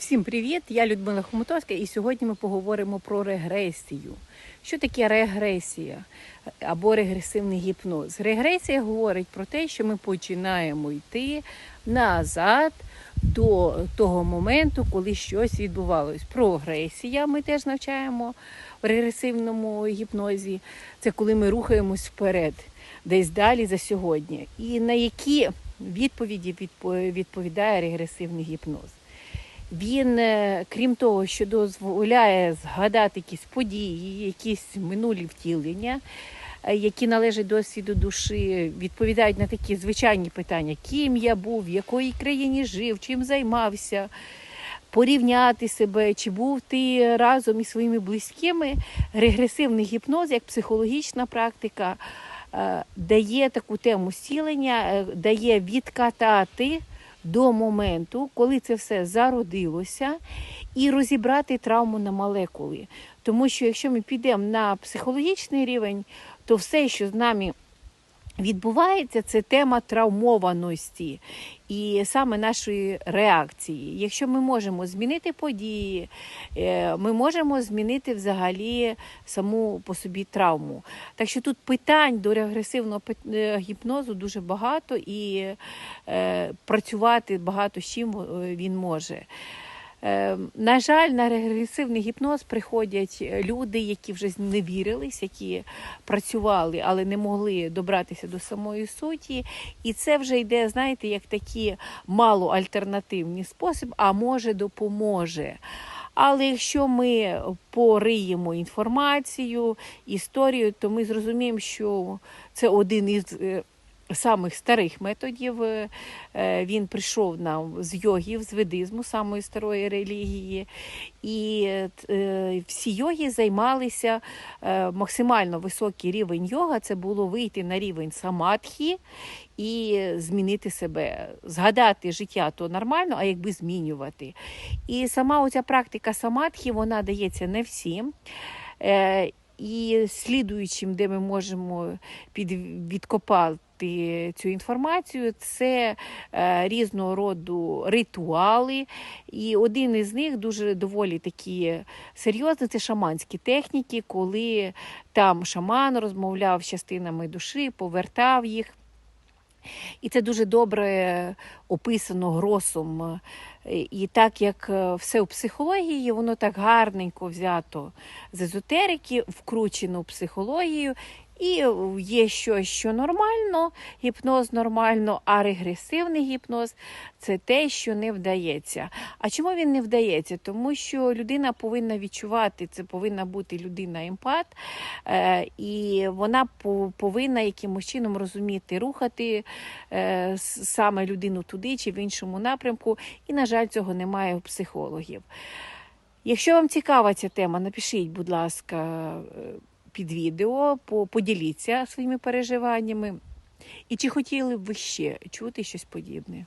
Всім привіт! Я Людмила Хомутовська, і сьогодні ми поговоримо про регресію. Що таке регресія або регресивний гіпноз? Регресія говорить про те, що ми починаємо йти назад до того моменту, коли щось відбувалось. Прогресія ми теж навчаємо в регресивному гіпнозі. Це коли ми рухаємось вперед, десь далі за сьогодні. І на які відповіді відпо- відповідає регресивний гіпноз? Він, е, крім того, що дозволяє згадати якісь події, якісь минулі втілення, е, які належать досвіду душі, відповідають на такі звичайні питання: ким я був, в якої країні жив, чим займався, порівняти себе, чи був ти разом із своїми близькими. Регресивний гіпноз, як психологічна практика, е, дає таку тему зцілення, дає відкатати до моменту, коли це все зародилося, і розібрати травму на молекули. Тому що якщо ми підемо на психологічний рівень, то все, що з нами відбувається, це тема травмованості і саме нашої реакції. Якщо ми можемо змінити події, е, ми можемо змінити взагалі саму по собі травму. Так що тут питань до регресивного е, гіпнозу дуже багато і е, працювати багато з чим він може. Е, На жаль, на регресивний гіпноз приходять люди, які вже зневірились, які працювали, але не могли добратися до самої суті. І це вже йде, знаєте, як такі малоальтернативні спосіб, а може допоможе. Але якщо ми пориємо інформацію, історію, то ми зрозуміємо, що це один із е, самих старих методів. Е, Він прийшов нам з йогів, з ведизму, самої старої релігії. І е, всі йоги займалися е, максимально високий рівень йога. Це було вийти на рівень самадхі і змінити себе. Згадати життя то нормально, а якби змінювати. І сама оця практика самадхі, вона дається не всім. І слідуючим, де ми можемо під, відкопати цю інформацію, це е, різного роду ритуали. І один із них дуже доволі такі серйозний, це шаманські техніки, коли там шаман розмовляв з частинами душі, повертав їх. І це дуже добре описано гросом. І так як е, все у психології, воно так гарненько взято з езотерики, вкручено в психологію. І є щось, що нормально, гіпноз нормально, а регресивний гіпноз це те, що не вдається. А чому він не вдається? Тому що людина повинна відчувати, це повинна бути людина емпат, е, і вона повинна якимось чином розуміти, рухати е, саме людину туди чи в іншому напрямку. І, на жаль, цього немає у психологів. Якщо вам цікава ця тема, напишіть, будь ласка, е, під відео, по- поділіться своїми переживаннями. І чи хотіли б ви ще чути щось подібне?